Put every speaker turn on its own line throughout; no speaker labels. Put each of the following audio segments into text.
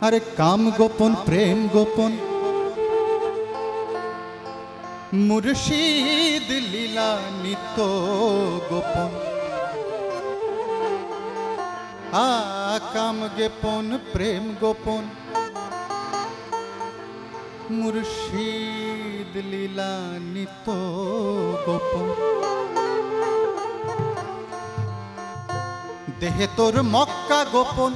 আরে কাম গোপন, প্রেম গোপন। মুর্শিদ লীলা নিত্য গোপন। আ, কাম গোপন, প্রেম গোপন। মুর্শিদ লীলা নিত্য গোপন। দেহে তোর মক্কা গোপন।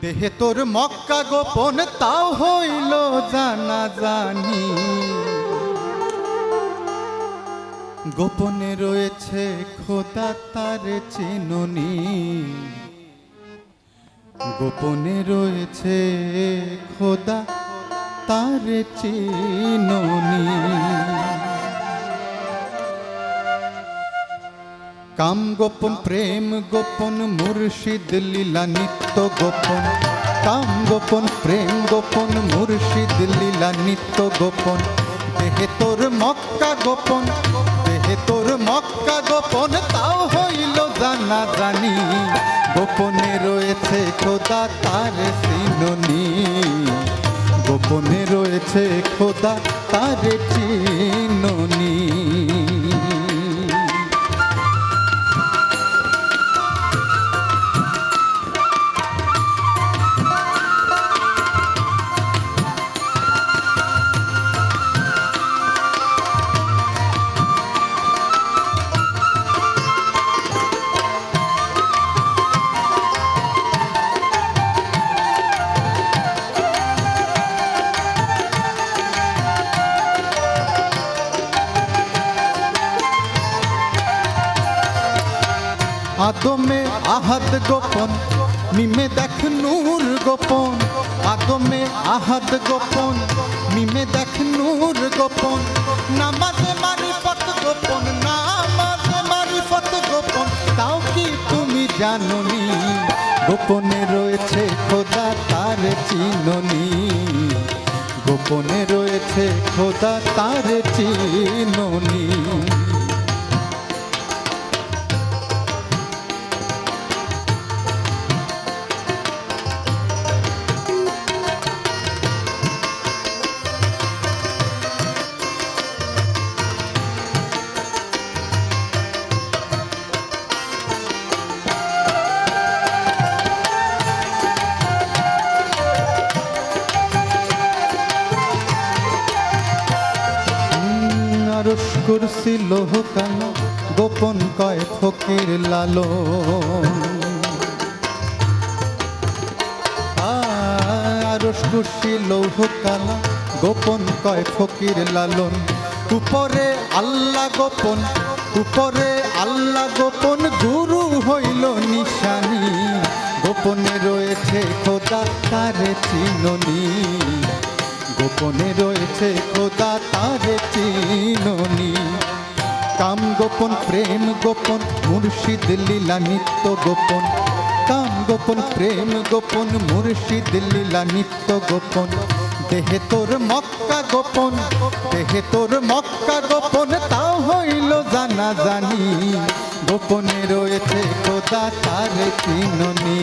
দেহে তোর মক্কা গোপন, তাও হইল জানা জানি গোপনে রয়েছে খোদা তার চিননি। গোপনে রয়েছে খোদা তার চিননি। কাম গোপন, প্রেম গোপন, মুর্শিদ লীলা, নিত্য গোপন। কাম গোপন, প্রেম গোপন, মুর্শিদ লীলা, নিত্য গোপন। দেহে তোর মক্কা গোপন, দেহে তোর মক্কা গোপন, তাও হইল জানা জানি। গোপনে রয়েছে খোদা, তার সিননি গোপনে রয়েছে খোদা, তার চিননি। আদমে আহাদ গোপন, মিমে দেখ নূর গোপন। আদমে আহাদ গোপন, মিমে দেখ নূর গোপন। নামাজে মারিফত গোপন, নামাজে মারিফত গোপন। তাও কি তুমি জাননি? গোপনে রয়েছে খোদা, তার চিননি। গোপনে রয়েছে খোদা, তার চিননি। আরস কুরসি কালো গোপন কয় ফকির লালো আরস লৌহ কালো গোপন কয় ফকির লালন। উপরে আল্লাহ গোপন, উপরে আল্লাহ গোপন, গুরু হইল নিশানি। গোপনে রয়েছে খোদা, তারে চিননি। গোপনে রয়েছে খোদা তারে চিননি। কাম গোপন, প্রেম গোপন, মুর্শিদ লীলা নিত্য গোপন। কাম গোপন, প্রেম গোপন, মুর্শিদ লীলা নিত্য গোপন। দেহে তোর মক্কা গোপন, দেহে তোর মক্কা গোপন তাও হইল জানা জানি। গোপনে রয়েছে খোদা তার চিননি।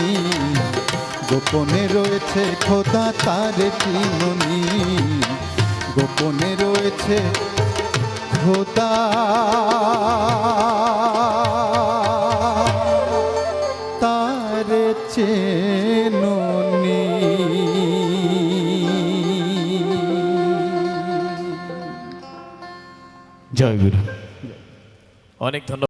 গোপনে রয়েছে খোদা তার চিননি গোপনে রয়েছে খোদা। তার চেননি।
জয় গুরু। অনেক ধন্যবাদ।